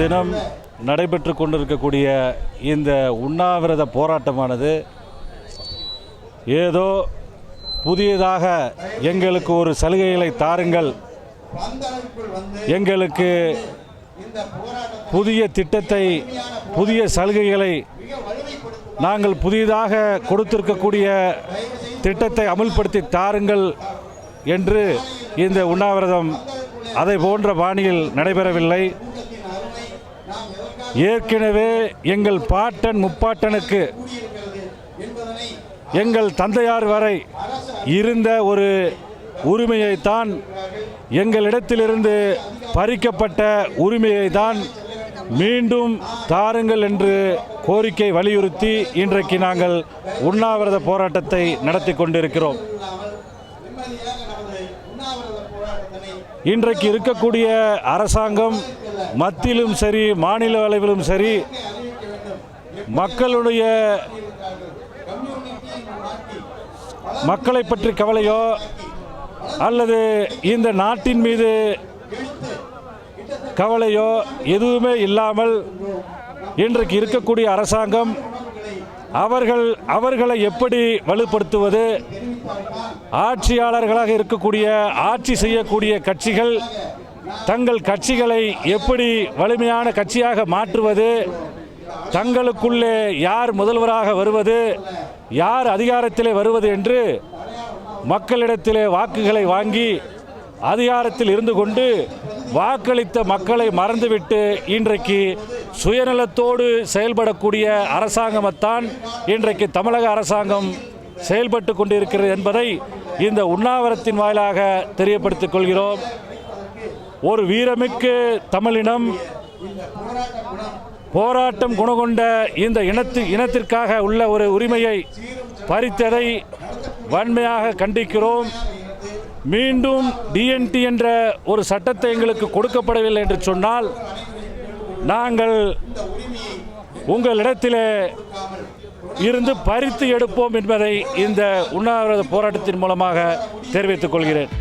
தினம் நடைபெற்று கொண்டிருக்கக்கூடிய இந்த உண்ணாவிரத போராட்டமானது ஏதோ புதியதாக எங்களுக்கு ஒரு சலுகைகளை தாருங்கள். எங்களுக்கு புதிய திட்டத்தை புதிய சலுகைகளை நாங்கள் புதியதாக கொடுத்திருக்கக்கூடிய திட்டத்தை அமுல்படுத்தி தாருங்கள் என்று இந்த உண்ணாவிரதம் அதை போன்ற பாணியில் நடைபெறவில்லை. ஏற்கனவே எங்கள் பாட்டன் முப்பாட்டனுக்கு எங்கள் தந்தையார் வரை இருந்த ஒரு உரிமையைத்தான் எங்களிடத்திலிருந்து பறிக்கப்பட்ட உரிமையை தான் மீண்டும் தாருங்கள் என்று கோரிக்கை வலியுறுத்தி இன்றைக்கு நாங்கள் உண்ணாவிரத போராட்டத்தை நடத்தி கொண்டிருக்கிறோம். இன்றைக்கு இருக்கக்கூடிய அரசாங்கம் மத்தியிலும் சரி மாநில அளவிலும் சரி மக்களுடைய மக்களை பற்றி கவலையோ அல்லது இந்த நாட்டின் மீது கவலையோ எதுவுமே இல்லாமல் இன்றைக்கு இருக்கக்கூடிய அரசாங்கம் அவர்கள் அவர்களை எப்படி வலுப்படுத்துவது? ஆட்சியாளர்களாக இருக்கக்கூடிய ஆட்சி செய்யக்கூடிய கட்சிகள் தங்கள் கட்சிகளை எப்படி வலிமையான கட்சியாக மாற்றுவது? தங்களுக்குள்ளே யார் முதல்வராக வருவது? யார் அதிகாரத்திலே வருவது என்று மக்களிடத்திலே வாக்குகளை வாங்கி அதிகாரத்தில் இருந்து கொண்டு வாக்களித்த மக்களை மறந்துவிட்டு இன்றைக்கு சுயநலத்தோடு செயல்படக்கூடிய அரசாங்கமத்தான் இன்றைக்கு தமிழக அரசாங்கம் செயல்பட்டு கொண்டிருக்கிறது என்பதை இந்த உண்ணாவிரத்தின் வாயிலாக தெரியப்படுத்திக் கொள்கிறோம். ஒரு வீரமிக்கு தமிழினம் போராட்டம் குணகொண்ட இந்த இனத்து இனத்திற்காக உள்ள ஒரு உரிமையை பறித்ததை வன்மையாக கண்டிக்கிறோம். மீண்டும் டிஎன்டி என்ற ஒரு சட்டத்தை எங்களுக்கு கொடுக்கப்படவில்லை என்று சொன்னால் நாங்கள் உங்களிடத்திலே இருந்து பறித்து எடுப்போம் என்பதை இந்த உண்ணாவிரத போராட்டத்தின் மூலமாக தெரிவித்துக் கொள்கிறேன்.